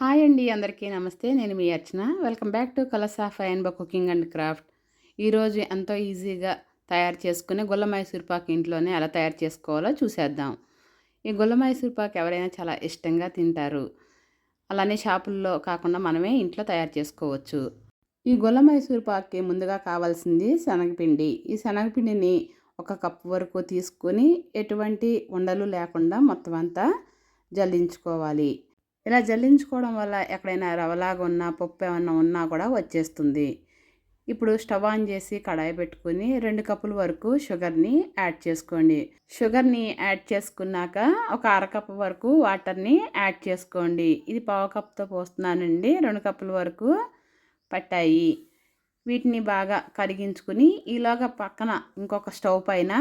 Hi అండి అందరికీ నమస్తే నేను మీ Archana. Welcome back to colours of అయన్ బా కుకింగ్ అండ్ క్రాఫ్ట్. ఈరోజు ఎంతో ఈజీగా తయారు చేసుకునే గుల్ల మైసూర్ పాక్ ఇంట్లోనే ఎలా తయారు చేసుకోవాలో చూసేద్దాం. ఈ గుల్ల మైసూర్ పాక్ ఎవరైనా చాలా ఇష్టంగా తింటారు. అలానే షాపుల్లో కాకుండా మనమే ఇంట్లో తయారు చేసుకోవచ్చు. ఈ గుల్ల మైసూర్ పాక్కి ముందుగా కావాల్సింది శనగపిండి. ఈ శనగపిండిని ఒక కప్పు వరకు తీసుకొని ఎటువంటి ఉండలు లేకుండా మొత్తం అంతా జల్లించుకోవాలి. ఇలా జల్లించుకోవడం వల్ల ఎక్కడైనా రవలాగా ఉన్నా పప్పు ఏమన్నా ఉన్నా కూడా వచ్చేస్తుంది. ఇప్పుడు స్టవ్ ఆన్ చేసి కడాయి పెట్టుకుని రెండు కప్పుల వరకు షుగర్ని యాడ్ చేసుకోండి. షుగర్ని యాడ్ చేసుకున్నాక ఒక అరకప్పు వరకు వాటర్ని యాడ్ చేసుకోండి. ఇది పావు కప్తో పోస్తున్నానండి. రెండు కప్పుల వరకు పట్టాయి. వీటిని బాగా కరిగించుకుని ఈలోగా పక్కన ఇంకొక స్టవ్ పైన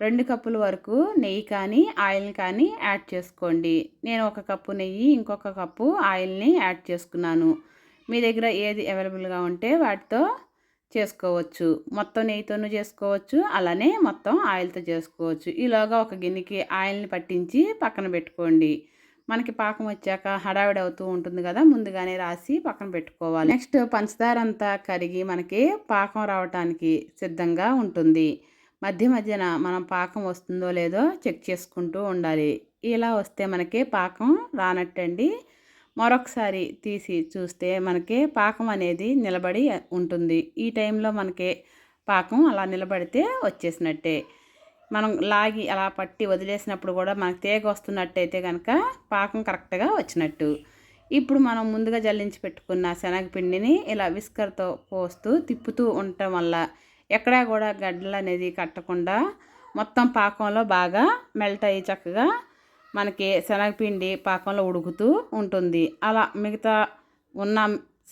రెండు కప్పుల వరకు నెయ్యి కానీ ఆయిల్ని కానీ యాడ్ చేసుకోండి. నేను ఒక కప్పు నెయ్యి ఇంకొక కప్పు ఆయిల్ని యాడ్ చేసుకున్నాను. మీ దగ్గర ఏది అవైలబుల్గా ఉంటే వాటితో చేసుకోవచ్చు. మొత్తం నెయ్యితోనూ చేసుకోవచ్చు అలానే మొత్తం ఆయిల్తో చేసుకోవచ్చు. ఈలోగా ఒక గిన్నెకి ఆయిల్ని పట్టించి పక్కన పెట్టుకోండి. మనకి పాకం వచ్చాక హడావిడి అవుతూ ఉంటుంది కదా ముందుగానే రాసి పక్కన పెట్టుకోవాలి. నెక్స్ట్ పంచదార అంతా కరిగి మనకి పాకం రావటానికి సిద్ధంగా ఉంటుంది. మధ్య మధ్యన మనం పాకం వస్తుందో లేదో చెక్ చేసుకుంటూ ఉండాలి. ఇలా వస్తే మనకి పాకం రానట్టండి. మరొకసారి తీసి చూస్తే మనకి పాకం అనేది నిలబడి ఉంటుంది. ఈ టైంలో మనకి పాకం అలా నిలబడితే వచ్చేసినట్టే. మనం లాగి అలా పట్టి వదిలేసినప్పుడు కూడా మనకు తేగ వస్తున్నట్టయితే కనుక పాకం కరెక్ట్గా వచ్చినట్టు. ఇప్పుడు మనం ముందుగా జల్లించి పెట్టుకున్న శనగపిండిని ఇలా విస్కర్తో పోస్తూ తిప్పుతూ ఉండటం వల్ల ఎక్కడా కూడా గడ్డలు అనేది కట్టకుండా మొత్తం పాకంలో బాగా మెల్ట్ అయ్యి చక్కగా మనకి శనగపిండి పాకంలో ఉడుకుతూ ఉంటుంది. అలా మిగతా ఉన్న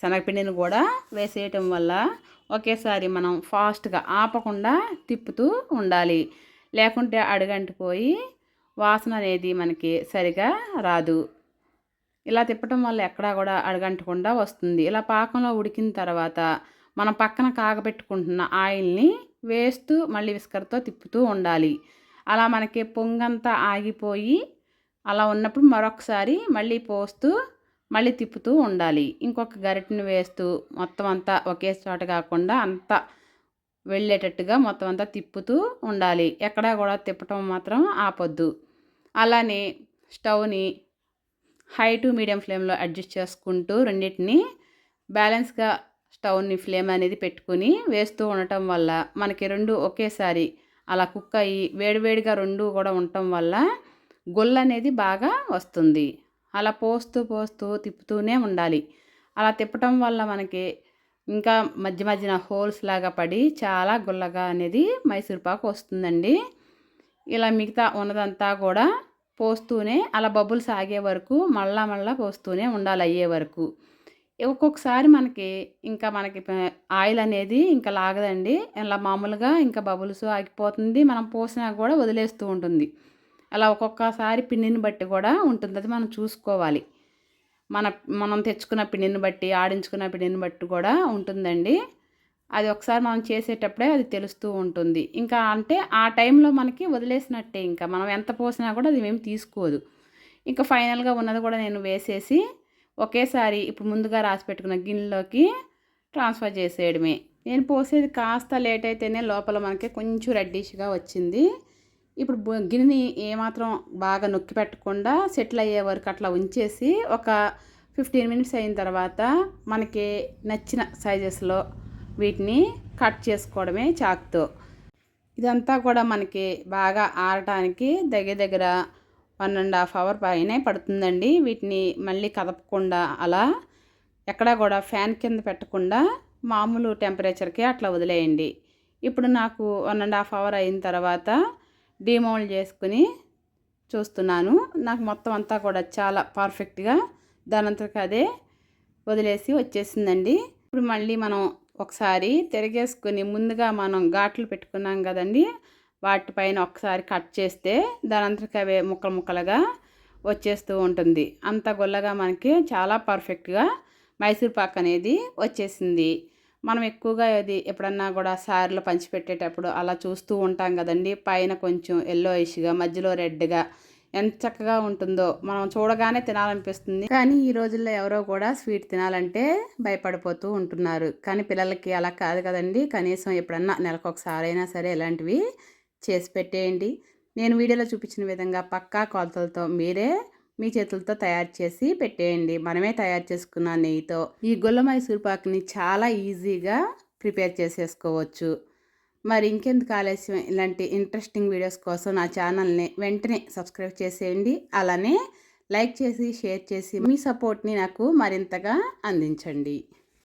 శనగపిండిని కూడా వేసేయటం వల్ల ఒకేసారి మనం ఫాస్ట్గా ఆపకుండా తిప్పుతూ ఉండాలి. లేకుంటే అడుగంటిపోయి వాసన అనేది మనకి సరిగా రాదు. ఇలా తిప్పటం వల్ల ఎక్కడా కూడా అడగంటకుండా వస్తుంది. ఇలా పాకంలో ఉడికిన తర్వాత మనం పక్కన కాగబెట్టుకుంటున్న ఆయిల్ని వేస్తూ మళ్ళీ విస్కర్తో తిప్పుతూ ఉండాలి. అలా మనకి పొంగంతా ఆగిపోయి అలా ఉన్నప్పుడు మరొకసారి మళ్ళీ పోస్తూ మళ్ళీ తిప్పుతూ ఉండాలి. ఇంకొక గరిటెను వేస్తూ మొత్తం అంతా ఒకే చోట కాకుండా అంతా వెళ్ళేటట్టుగా మొత్తం అంతా తిప్పుతూ ఉండాలి. ఎక్కడా కూడా తిప్పటం మాత్రం ఆపొద్దు. అలానే స్టవ్ని హై టు మీడియం ఫ్లేమ్లో అడ్జస్ట్ చేసుకుంటూ రెండింటిని బ్యాలెన్స్గా స్టవ్ని ఫ్లేమ్ అనేది పెట్టుకుని వేస్తూ ఉండటం వల్ల మనకి రెండు ఒకేసారి అలా కుక్ అయ్యి వేడివేడిగా రెండు కూడా ఉండటం వల్ల గొల్ల అనేది బాగా వస్తుంది. అలా పోస్తూ పోస్తూ తిప్పుతూనే ఉండాలి. అలా తిప్పటం వల్ల మనకి ఇంకా మధ్య మధ్యన హోల్స్ లాగా పడి చాలా గుల్లగా అనేది మైసూర్పాకు వస్తుందండి. ఇలా మిగతా ఉన్నదంతా కూడా పోస్తూనే అలా బబుల్స్ ఆగే వరకు మళ్ళా మళ్ళా పోస్తూనే ఉండాలి అయ్యే వరకు. ఒక్కొక్కసారి మనకి ఇంకా మనకి ఆయిల్ అనేది ఇంకా లాగదండి. ఇలా మామూలుగా ఇంకా బబుల్స్ ఆగిపోతుంది. మనం పోసినా కూడా వదిలేస్తూ ఉంటుంది. అలా ఒక్కొక్కసారి పిండిని బట్టి కూడా ఉంటుంది. అది మనం చూసుకోవాలి. మన మనం తెచ్చుకున్న పిండిని బట్టి ఆడించుకున్న పిండిని బట్టి కూడా ఉంటుందండి. అది ఒకసారి మనం చేసేటప్పుడే అది తెలుస్తూ ఉంటుంది. ఇంకా అంటే ఆ టైంలో మనకి వదిలేసినట్టే ఇంకా. మనం ఎంత పోసినా కూడా అది మేము తీసుకోదు. ఇంకా ఫైనల్గా ఉన్నది కూడా నేను వేసేసి ఒకేసారి ఇప్పుడు ముందుగా రాసి పెట్టుకున్న గిన్నెలోకి ట్రాన్స్ఫర్ చేసేయడమే. నేను పోసేది కాస్త లేట్ అయితేనే లోపల మనకి కొంచెం రెడ్డిష్గా వచ్చింది. ఇప్పుడు గిన్నెని ఏమాత్రం బాగా నొక్కి పెట్టకుండా సెటిల్ అయ్యే వరకు అట్లా ఉంచేసి ఒక ఫిఫ్టీన్ మినిట్స్ అయిన తర్వాత మనకి నచ్చిన సైజెస్లో వీటిని కట్ చేసుకోవడమే చాక్తో. ఇదంతా కూడా మనకి బాగా ఆరటానికి దగ్గర దగ్గర వన్ అండ్ హాఫ్ అవర్ పైనే పడుతుందండి. వీటిని మళ్ళీ కదపకుండా అలా ఎక్కడా కూడా ఫ్యాన్ కింద పెట్టకుండా మామూలు టెంపరేచర్కి అట్లా వదిలేయండి. ఇప్పుడు నాకు వన్ అండ్ హాఫ్ అవర్ అయిన తర్వాత డిమోల్ చేసుకుని చూస్తున్నాను. నాకు మొత్తం అంతా కూడా చాలా పర్ఫెక్ట్గా దానంతకు అదే వదిలేసి వచ్చేసిందండి. ఇప్పుడు మళ్ళీ మనం ఒకసారి తిరిగేసుకుని ముందుగా మనం ఘాట్లు పెట్టుకున్నాం కదండి. వాటిపైన ఒకసారి కట్ చేస్తే దానంతరికి అవే ముక్కలు ముక్కలుగా వచ్చేస్తూ ఉంటుంది. అంత గొల్లగా మనకి చాలా పర్ఫెక్ట్గా మైసూర్ పాక్ అనేది వచ్చేసింది. మనం ఎక్కువగా అది ఎప్పుడన్నా కూడా సార్లు పంచిపెట్టేటప్పుడు అలా చూస్తూ ఉంటాం కదండి. పైన కొంచెం ఎల్లోయిష్గా మధ్యలో రెడ్గా ఎంత చక్కగా ఉంటుందో మనం చూడగానే తినాలనిపిస్తుంది. కానీ ఈ రోజుల్లో ఎవరో కూడా స్వీట్ తినాలంటే భయపడిపోతూ ఉంటున్నారు. కానీ పిల్లలకి అలా కాదు కదండి. కనీసం ఎప్పుడన్నా నెలకు ఒకసారి అయినా సరే ఇలాంటివి చేసి పెట్టేయండి. నేను వీడియోలో చూపించిన విధంగా పక్కా కొలతలతో మీరే మీ చేతులతో తయారు చేసి పెట్టేయండి. మనమే తయారు చేసుకున్న నెయ్యితో ఈ గుల్ల మైసూర్ పాక్ని చాలా ఈజీగా ప్రిపేర్ చేసేసుకోవచ్చు. మరి ఇంకెందుకు ఆలస్యం? ఇలాంటి ఇంట్రెస్టింగ్ వీడియోస్ కోసం నా ఛానల్ని వెంటనే సబ్స్క్రైబ్ చేసేయండి. అలానే లైక్ చేసి షేర్ చేసి మీ సపోర్ట్ని నాకు మరింతగా అందించండి.